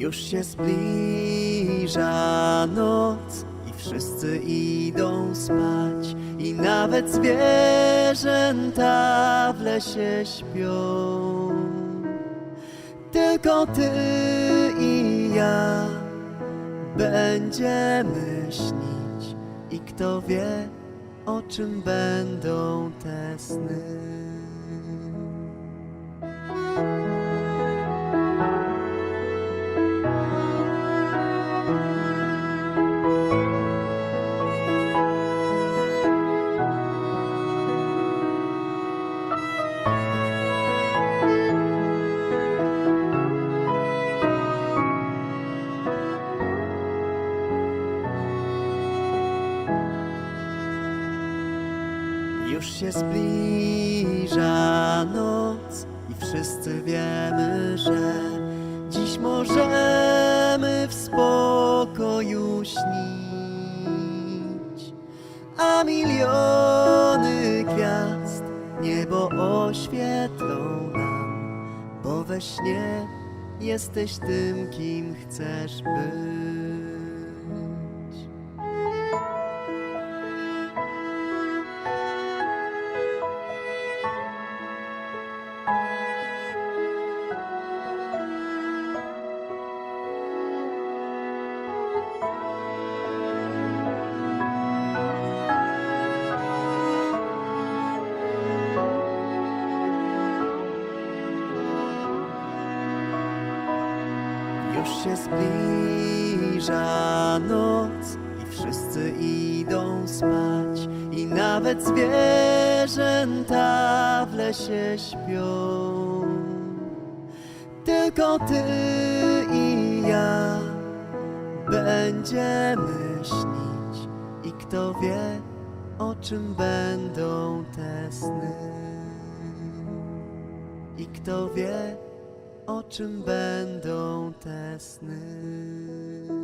Już się zbliża noc i wszyscy idą spać i nawet zwierzęta w lesie śpią. Tylko ty i ja będziemy śnić i kto wie o czym będą te sny. Już się zbliża noc i wszyscy wiemy, że dziś możemy w spokoju śnić. A miliony gwiazd niebo oświetlą nam, bo we śnie jesteś tym, kim chcesz być. Już się zbliża noc i wszyscy idą spać i nawet zwierzęta w lesie śpią. Tylko ty i ja będziemy śnić i kto wie o czym będą te sny. I kto wie o czym będą te sny.